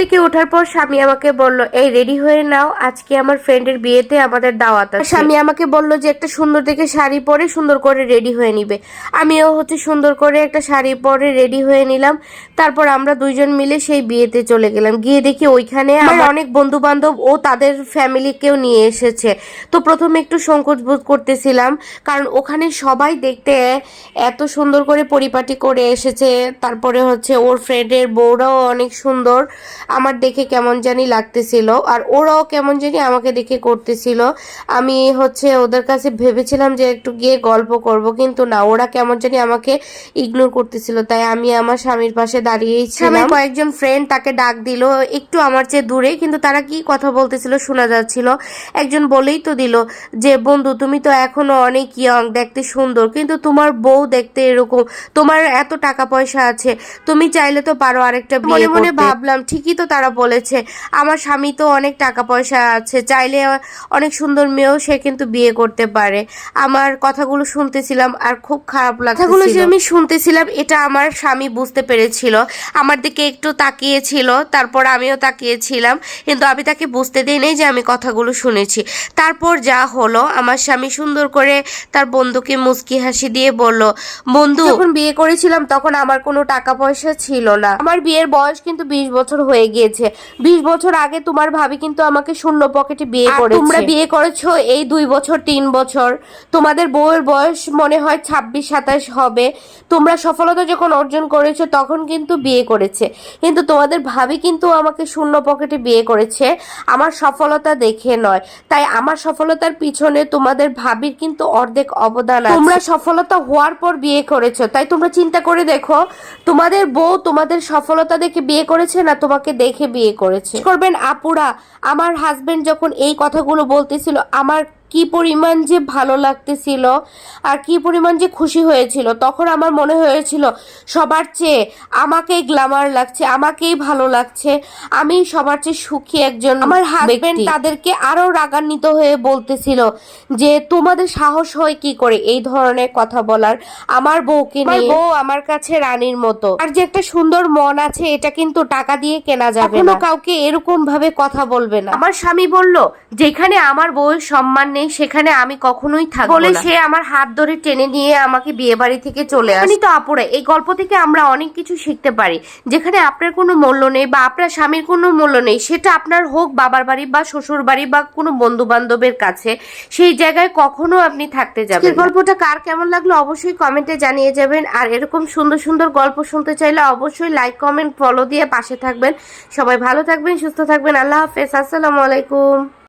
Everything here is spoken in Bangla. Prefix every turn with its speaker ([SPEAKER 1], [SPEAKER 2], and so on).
[SPEAKER 1] থেকে ওঠার পর স্বামী আমাকে বলল এই রেডি হয়ে নাও আজকে আমার ফ্রেন্ডের বিয়েতে আমাদের দাওয়াত আছে। স্বামী আমাকে বলল যে একটা সুন্দর দেখে শাড়ি পরে সুন্দর করে রেডি হয়ে নিবে। আমিও হচ্ছে সুন্দর করে একটা শাড়ি পরে রেডি হয়ে নিলাম। তারপর আমরা দুইজন মিলে সেই বিয়েতে চলে গেলাম। গিয়ে দেখি ওইখানে আমার অনেক বন্ধু বান্ধব ও তাদের ফ্যামিলিকেও নিয়ে এসেছে। তো প্রথমে একটু সংকোচ বোধ করতেছিলাম কারণ ওখানে সবাই দেখতে এত সুন্দর করে পরিপাটি করে এসেছে। তারপরে হচ্ছে ওর ফ্রেন্ডের বউরাও অনেক সুন্দর। আমার দেখে কেমন জানি লাগতেছিল আর ওরাও কেমন জানি আমাকে দেখে করতেছিল। আমি হচ্ছে ওদের কাছে ভেবেছিলাম যে একটু গিয়ে গল্প করব কিন্তু না ওরা কেমন জানি আমাকে ইগনোর করতেছিল। তাই আমি আমার স্বামীর পাশে দাঁড়িয়েই ছিলাম। কয়েকজন ফ্রেন্ড তাকে ডাক দিল একটু আমার চেয়ে দূরে কিন্তু তারা কি কথা বলতেছিল শোনা যাচ্ছিল। একজন বলেই তো দিল যে বন্ধু তুমি তো এখনও অনেক ইয়ং দেখতে সুন্দর কিন্তু তোমার বউ দেখতে এরকম তোমার এত টাকা পয়সা আছে তুমি চাইলে তো পারো আরেকটা মনে মনে ভাবলাম ঠিকই তো তারা বলেছে। আমার স্বামী তো অনেক টাকা পয়সা আছে চাইলে অনেক সুন্দর মেয়েও সে কিন্তু বিয়ে করতে পারে। আমার কথাগুলো শুনতেছিলাম আর খুব খারাপ লাগছে কথাগুলো যে আমি শুনতেছিলাম এটা আমার স্বামী বুঝতে পেরেছিল। আমার দিকে একটু তাকিয়েছিল তারপর আমিও তাকিয়েছিলাম। কিন্তু আমি তাকে বুঝতে দিই নাই যে আমি কথাগুলো শুনেছি। তারপর যা হলো আমার স্বামী সুন্দর করে তার বন্ধুকে মুচকি হাসি দিয়ে বলল বন্ধু যখন বিয়ে করেছিলাম তখন আমার কোনো টাকা পয়সা ছিল না। আমার বিয়ের বয়স কিন্তু বিশ বছর হয়ে গিয়েছে। বিশ বছর আগে তোমার ভাবি কিন্তু আমাকে শূন্য পকেটে বিয়ে করেছে। তোমরা বিয়ে করেছ এই দুই বছর তিন বছর। তোমাদের বউয়ের বয়স মনে হয় ছাব্বিশ সাতাশ হবে। তোমরা সফলতা যখন অর্জন করেছ তখন কিন্তু বিয়ে করেছে। কিন্তু তোমাদের ভাবি কিন্তু আমাকে শূন্য পকেটে বিয়ে করেছে। আমার সফলতা দেখে নয়। তাই আমার সফলতার পিছনে তোমাদের ভাবির কিন্তু অর্ধেক অবদান আছে। তোমরা সফলতা হওয়ার পর বিয়ে করেছ। তাই তোমরা চিন্তা করে দেখো তোমাদের বউ তোমাদের সফলতা দেখে বিয়ে করেছে না তোমাকে দেখে বিয়ে করেছে। করবেন আপুরা আমার হাজবেন্ড যখন এই কথাগুলো বলতেছিল আমার কি পরিমাণ যে ভালো লাগতেছিল আর কি পরিমাণ যে খুশি হয়েছিল তখন আমার মনে হয়েছিল সবার চেয়ে আমাকেই গ্ল্যামার লাগছে আমাকেই ভালো লাগছে। আমি সবার চেয়ে সুখী একজন আমার হাজবেন্ড তাদেরকে আরও রাগান্বিত হয়ে বলতেছিল যে তোমাদের সাহস হয় কি করে এই ধরনের কথা বলার? আমার বউকে নিয়ে বউ আমার কাছে রানীর মতো। আর যে একটা সুন্দর মন আছে এটা কিন্তু টাকা দিয়ে কেনা যাবে না। কাউকে এরকম ভাবে কথা বলবে না। আমার স্বামী বলল যেখানে আমার বউয়ের সম্মান নেই সেখানে আমি কখনোই থাকব বলে সে আমার হাত ধরে টেনে নিয়ে আমাকে বিয়ে বাড়ি থেকে চলে আসে। তো আপুরে এই গল্প থেকে আমরা অনেক কিছু শিখতে পারি যেখানে আপনার কোনো মূল্য নেই বা আপনার স্বামীর কোনো মূল্য নেই সেটা আপনার হোক বাবার বাড়ি বা শ্বশুর বাড়ি বা কোনো বন্ধু বান্ধবের কাছে সেই জায়গায় কখনো আপনি থাকতে যাবেন এই গল্পটা কার কেমন লাগল অবশ্যই কমেন্টে জানিয়ে যাবেন আর এরকম সুন্দর সুন্দর গল্প শুনতে চাইলে অবশ্যই লাইক কমেন্ট ফলো দিয়ে পাশে থাকবেন। সবাই ভালো থাকবেন সুস্থ থাকবেন আল্লাহ হাফেজ আসসালামু আলাইকুম।